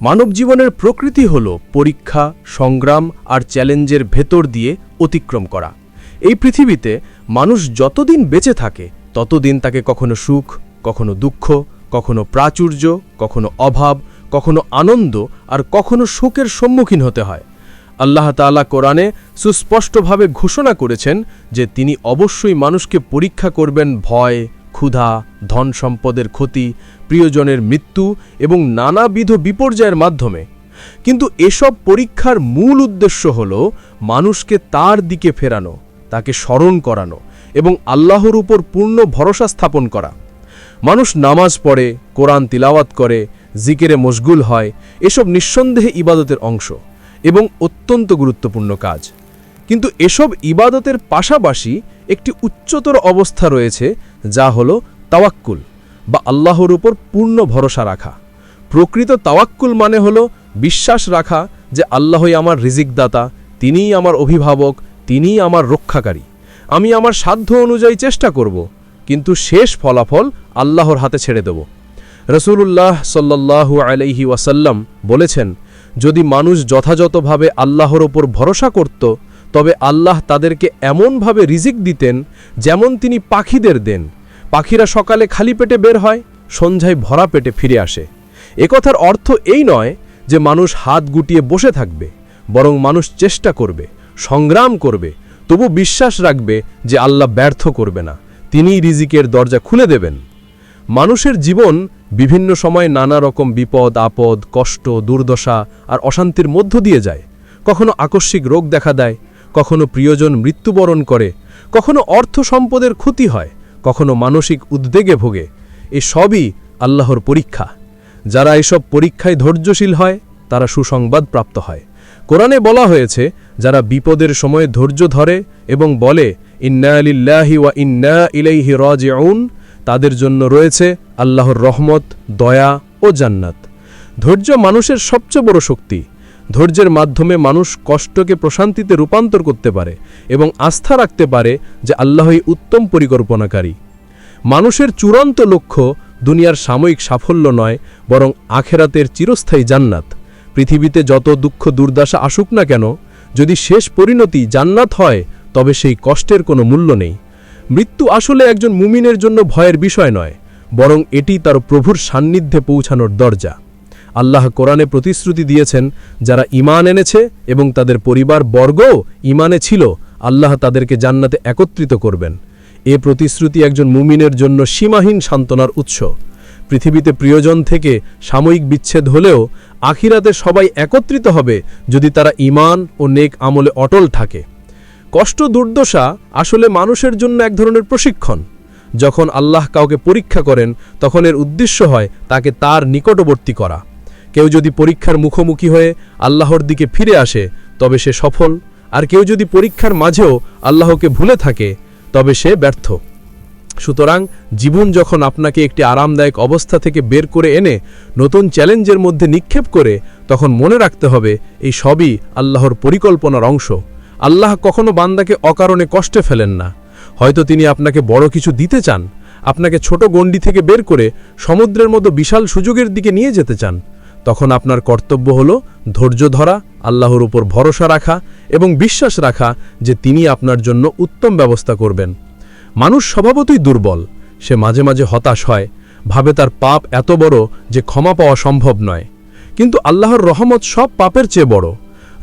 মানব জীবনের প্রকৃতি হল পরীক্ষা, সংগ্রাম আর চ্যালেঞ্জের ভেতর দিয়ে অতিক্রম করা। এই পৃথিবীতে মানুষ যতদিন বেঁচে থাকে, ততদিন তাকে কখনো সুখ, কখনো দুঃখ, কখনো প্রাচুর্য, কখনো অভাব, কখনো আনন্দ আর কখনো শোকের সম্মুখীন হতে হয়। আল্লাহ তাআলা কোরআনে সুস্পষ্টভাবে ঘোষণা করেছেন যে তিনি অবশ্যই মানুষকে পরীক্ষা করবেন ভয় ক্ষুধা, ধন সম্পদের ক্ষতি, প্রিয়জনের মৃত্যু এবং নানাবিধ বিপর্যয়ের মাধ্যমে। কিন্তু এসব পরীক্ষার মূল উদ্দেশ্য হল মানুষকে তার দিকে ফেরানো, তাকে স্মরণ করানো এবং আল্লাহর উপর পূর্ণ ভরসা স্থাপন করা। মানুষ নামাজ পড়ে, কোরআন তিলাওয়াত করে, জিকেরে মশগুল হয়, এসব নিঃসন্দেহে ইবাদতের অংশ এবং অত্যন্ত গুরুত্বপূর্ণ কাজ। কিন্তু এসব ইবাদতের পাশাপাশি একটি উচ্চতর অবস্থা রয়েছে, যা হল তাওয়াক্কুল বা আল্লাহর উপর পূর্ণ ভরসা রাখা। প্রকৃত তাওয়াক্কুল মানে হল বিশ্বাস রাখা যে আল্লাহই আমার রিজিকদাতা, তিনিই আমার অভিভাবক, তিনিই আমার রক্ষাকারী। আমি আমার সাধ্য অনুযায়ী চেষ্টা করব, কিন্তু শেষ ফলাফল আল্লাহর হাতে ছেড়ে দেব। রসুল্লাহ সাল্লাহু আলাইহি ওয়াসাল্লাম বলেছেন, যদি মানুষ যথাযথভাবে আল্লাহর ওপর ভরসা করত তবে আল্লাহ তাদেরকে এমনভাবে রিজিক দিতেন যেমন তিনি পাখিদের দেন। পাখিরা সকালে খালি পেটে বের হয়, সন্ধ্যায় ভরা পেটে ফিরে আসে। একথার অর্থ এই নয় যে মানুষ হাত গুটিয়ে বসে থাকবে, বরং মানুষ চেষ্টা করবে, সংগ্রাম করবে, তবু বিশ্বাস রাখবে যে আল্লাহ ব্যর্থ করবে না, তিনিই রিজিকের দরজা খুলে দেবেন। মানুষের জীবন বিভিন্ন সময় নানা রকম বিপদ, আপদ, কষ্ট, দুর্দশা আর অশান্তির মধ্য দিয়ে যায়। কখনো আকস্মিক রোগ দেখা দেয় কখনো প্রিয়জন মৃত্যুবরণ করে, কখনো অর্থ সম্পদের ক্ষতি হয়, কখনো মানসিক উদ্বেগে ভোগে, এ সবই আল্লাহর পরীক্ষা। যারা এসব পরীক্ষায় ধৈর্যশীল হয়, তারা সুসংবাদ প্রাপ্ত হয়। কোরআনে বলা হয়েছে, যারা বিপদের সময়ে ধৈর্য ধরে এবং বলে, ইন্না আলিল্লাহি ওয়া ইন্না ইলাইহি রাজিউন তাদের জন্য রয়েছে আল্লাহর রহমত, দয়া ও জান্নাত। ধৈর্য মানুষের সবচেয়ে বড় শক্তি। ধৈর্যের মাধ্যমে মানুষ কষ্টকে প্রশান্তিতে রূপান্তর করতে পারে এবং আস্থা রাখতে পারে যে আল্লাহই উত্তম পরিকল্পনাকারী। মানুষের চূড়ান্ত লক্ষ্য দুনিয়ার সাময়িক সাফল্য নয়, বরং আখেরাতের চিরস্থায়ী জান্নাত। পৃথিবীতে যত দুঃখ দুর্দশা আসুক না কেন, যদি শেষ পরিণতি জান্নাত হয়, তবে সেই কষ্টের কোনো মূল্য নেই। মৃত্যু আসলে একজন মুমিনের জন্য ভয়ের বিষয় নয়, বরং এটি তার প্রভুর সান্নিধ্যে পৌঁছানোর দরজা। আল্লাহ কোরআনে প্রতিশ্রুতি দিয়েছেন, যারা ইমান এনেছে এবং তাদের পরিবার বর্গও ইমানে ছিল, আল্লাহ তাদেরকে জান্নাতে একত্রিত করবেন। এ প্রতিশ্রুতি একজন মুমিনের জন্য সীমাহীন সান্ত্বনার উৎস। পৃথিবীতে প্রিয়জন থেকে সাময়িক বিচ্ছেদ হলেও আখিরাতে সবাই একত্রিত হবে যদি তারা ইমান ও নেক আমলে অটল থাকে। কষ্ট দুর্দশা আসলে মানুষের জন্য এক ধরনের প্রশিক্ষণ। যখন আল্লাহ কাউকে পরীক্ষা করেন, তখন এর উদ্দেশ্য হয় তাকে তার নিকটবর্তী করা। কেউ যদি পরীক্ষার মুখোমুখি হয়ে আল্লাহর দিকে ফিরে আসে, তবে সে সফল। আর কেউ যদি পরীক্ষার মাঝেও আল্লাহকে ভুলে থাকে, তবে সে ব্যর্থ। সুতরাং জীবন যখন আপনাকে একটি আরামদায়ক অবস্থা থেকে বের করে এনে নতুন চ্যালেঞ্জের মধ্যে নিক্ষেপ করে, তখন মনে রাখতে হবে, এই সবই আল্লাহর পরিকল্পনার অংশ। আল্লাহ কখনো বান্দাকে অকারণে কষ্টে ফেলেন না। হয়তো তিনি আপনাকে বড় কিছু দিতে চান, আপনাকে ছোট গণ্ডি থেকে বের করে সমুদ্রের মতো বিশাল সুযোগের দিকে নিয়ে যেতে চান। তখন আপনার কর্তব্য হল ধৈর্য ধরা, আল্লাহর উপর ভরসা রাখা এবং বিশ্বাস রাখা যে তিনি আপনার জন্য উত্তম ব্যবস্থা করবেন। মানুষ স্বভাবতই দুর্বল, সে মাঝে মাঝে হতাশ হয়, ভাবে তার পাপ এত বড় যে ক্ষমা পাওয়া সম্ভব নয়। কিন্তু আল্লাহর রহমত সব পাপের চেয়ে বড়।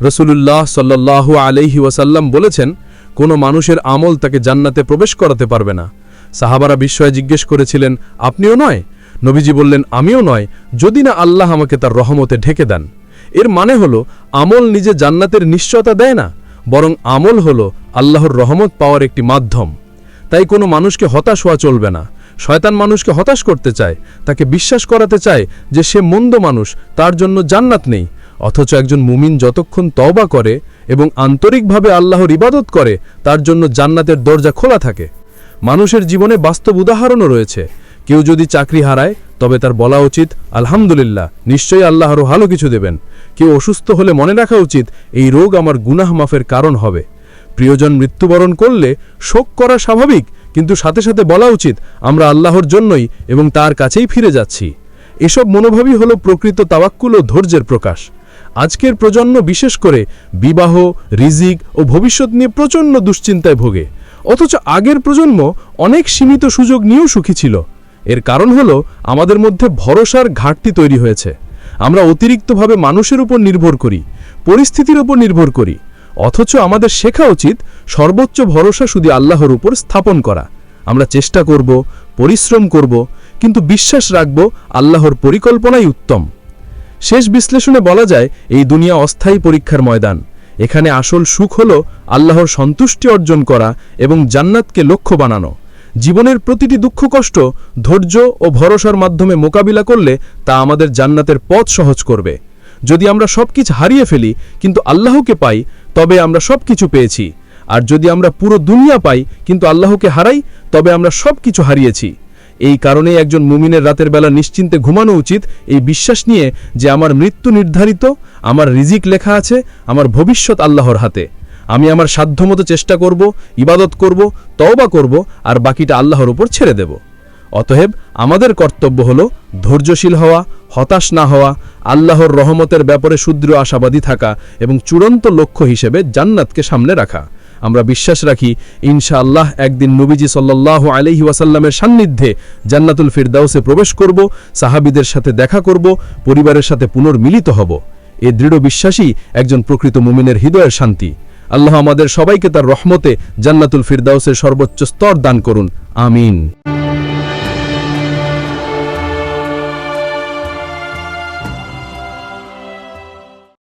রসুলুল্লাহ সাল্লাহু আলহি ওয়াসাল্লাম বলেছেন, কোনো মানুষের আমল তাকে জান্নাতে প্রবেশ করাতে পারবে না। সাহাবারা বিস্ময়ে জিজ্ঞেস করেছিলেন, আপনিও নয়? নবীজি বললেন, আমিও নয়, যদি না আল্লাহ আমাকে তার রহমতে ঢেকে দেন। এর মানে হল, আমল নিজে জান্নাতের নিশ্চয়তা দেয় না, বরং আমল হল আল্লাহর রহমত পাওয়ার একটি মাধ্যম। তাই কোনো মানুষকে হতাশ হওয়া চলবে না। শয়তান মানুষকে হতাশ করতে চায়, তাকে বিশ্বাস করাতে চায় যে সে মন্দ মানুষ, তার জন্য জান্নাত নেই। অথচ একজন মুমিন যতক্ষণ তওবা করে এবং আন্তরিকভাবে আল্লাহর ইবাদত করে, তার জন্য জান্নাতের দরজা খোলা থাকে। মানুষের জীবনে বাস্তব উদাহরণও রয়েছে। কেউ যদি চাকরি হারায়, তবে তার বলা উচিত, আলহামদুলিল্লাহ, নিশ্চয়ই আল্লাহ আরও ভালো কিছু দেবেন। কেউ অসুস্থ হলে মনে রাখা উচিত, এই রোগ আমার গুনাহ মাফের কারণ হবে। প্রিয়জন মৃত্যুবরণ করলে শোক করা স্বাভাবিক, কিন্তু সাথে সাথে বলা উচিত, আমরা আল্লাহর জন্যই এবং তার কাছেই ফিরে যাচ্ছি। এসব মনোভাবই হল প্রকৃত তাওয়াক্কুল ও ধৈর্যের প্রকাশ। আজকের প্রজন্ম বিশেষ করে বিবাহ, রিজিক ও ভবিষ্যৎ নিয়ে প্রচণ্ড দুশ্চিন্তায় ভোগে। অথচ আগের প্রজন্ম অনেক সীমিত সুযোগ নিয়েও সুখী ছিল। এর কারণ হলো আমাদের মধ্যে ভরসার ঘাটতি তৈরি হয়েছে। আমরা অতিরিক্তভাবে মানুষের উপর নির্ভর করি, পরিস্থিতির উপর নির্ভর করি। অথচ আমাদের শেখা উচিত সর্বোচ্চ ভরসা শুধু আল্লাহর উপর স্থাপন করা। আমরা চেষ্টা করব, পরিশ্রম করব, কিন্তু বিশ্বাস রাখব আল্লাহর পরিকল্পনাই উত্তম। শেষ বিশ্লেষণে বলা যায়, এই দুনিয়া অস্থায়ী পরীক্ষার ময়দান। এখানে আসল সুখ হল আল্লাহর সন্তুষ্টি অর্জন করা এবং জান্নাতকে লক্ষ্য বানানো। জীবনের প্রতিটি দুঃখ কষ্ট, ধৈর্য ও ভরসার মাধ্যমে মোকাবিলা করলে তা আমাদের জান্নাতের পথ সহজ করবে। যদি আমরা সবকিছু হারিয়ে ফেলি, কিন্তু আল্লাহকে পাই, তবে আমরা সবকিছু পেয়েছি। আর যদি আমরা পুরো দুনিয়া পাই, কিন্তু আল্লাহকে হারাই, তবে আমরা সবকিছু হারিয়েছি। এই কারণেই একজন মুমিনের রাতের বেলা নিশ্চিন্তে ঘুমানো উচিত এই বিশ্বাস নিয়ে যে আমার মৃত্যু নির্ধারিত, আমার রিজিক লেখা আছে, আমার ভবিষ্যৎ আল্লাহর হাতে। আমি আমার সাধ্যমতো চেষ্টা করব, ইবাদত করব, তওবা করব, আর বাকিটা আল্লাহর উপর ছেড়ে দেব। অতএব আমাদের কর্তব্য হল ধৈর্যশীল হওয়া, হতাশ না হওয়া, আল্লাহর রহমতের ব্যাপারে শুদ্র আশাবাদী থাকা এবং চূড়ান্ত লক্ষ্য হিসেবে জান্নাতকে সামনে রাখা। আমরা বিশ্বাস রাখি, ইনশাআল্লাহ একদিন নবীজি সাল্লাহ আলহি ওয়াসাল্লামের সান্নিধ্যে জান্নাতুল ফিরদাউসে প্রবেশ করব, সাহাবিদের সাথে দেখা করব, পরিবারের সাথে পুনর্মিলিত হব। এ দৃঢ় বিশ্বাসই একজন প্রকৃত মুমিনের হৃদয়ের শান্তি। আল্লাহ আমাদের সবাইকে তার রহমতে জান্নাতুল ফিরদাউসের সর্বোচ্চ স্তর দান করুন। আমিন।